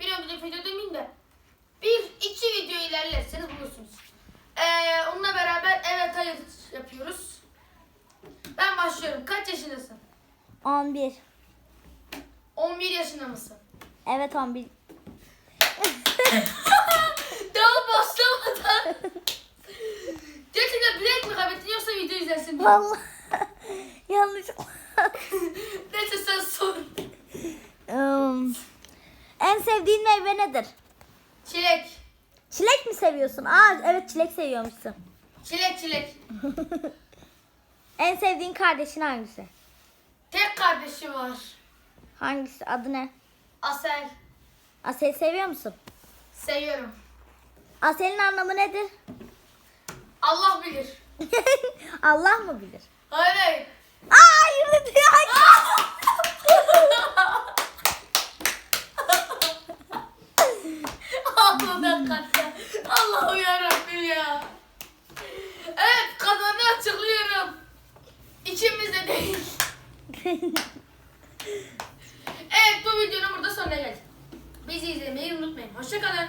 bir önceki video demeyeyim de bir iki video ilerlerseniz bulursunuz. Ee, onunla beraber evet hayır yapıyoruz. Ben başlıyorum. Kaç yaşındasın? 11. 11 yaşında mısın? Evet 11. Daha başlamadan. Gerçekten bilerek mi kaybettin yoksa video izlersin diye. Vallahi yanlış. en sevdiğin meyve nedir? Çilek. Çilek mi seviyorsun? Aa evet çilek seviyormuşsun. Çilek çilek. En sevdiğin kardeşin hangisi? Tek kardeşi var. Hangisi? Adı ne? Asel. Asel'i seviyor musun? Seviyorum. Asel'in anlamı nedir? Allah bilir. Allah mı bilir? Hayır hayır. Aa yürüdü ya. Allah'ım kaçta. Allah'ım yarabbim ya. Evet kazanı açıklıyorum. İkimiz de değil. Evet bu videonun burada sonuna geldik. Bizi izlemeyi unutmayın. Hoşçakalın.